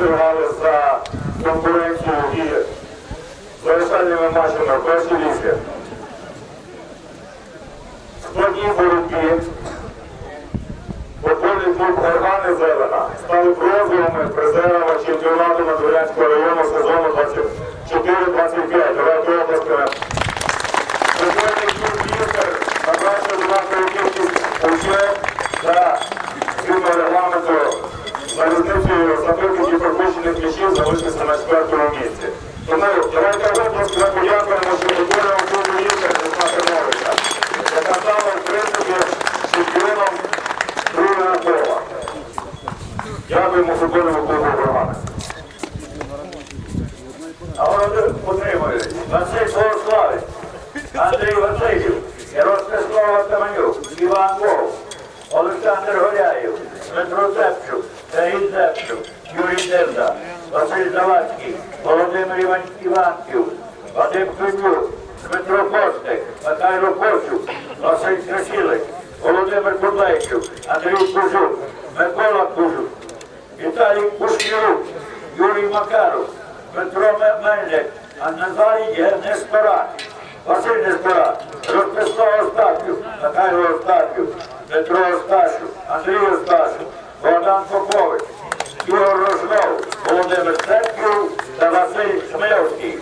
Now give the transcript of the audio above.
Тривали за конкуренцію і завершальними матчами в першій лізі. В складній боротьбі футбольний клуб Горгани Зелена стали бронзовими призерами чемпіонату Надвірянського району сезону 24-25. Давайте оплесками. Футбольний клуб «Вістер» набравши однакову кількість за різницею забитих і пропущених м'ячів залишився на четвертому місці. Тому давайте оплески ми подякуємо футбольному клубу «Вістер» Руслана Терновича, яка стала в принципі чемпіоном другого кола. Дякуємо футбольному клубу «Громада». А вони утримують Василь Богославець, Андрій Васильів, Ярослава Таманюк, Іван Вов, Олександр Горяєв, Дмитро Зепчук, Сергій Зепчук, Юрій Дерда, Василь Завадський, Володимир Іван Іванків, Вадим Климюк, Дмитро Костик, Михайло Косюк, Василь Красілик, Володимир Кудлейчук, Андрій Кужук, Микола Кужук, Віталій Пушкірук, Юрій Макаров, Петро Мельник, Назарій Нестора, Василь Нестора, Ростислав Остапів, Михайло Остапів, Петро Осташів, Андрій Осташів, Богдан Попович, Ігор Рожнов, Володимир Церків та Василь Шмельовський.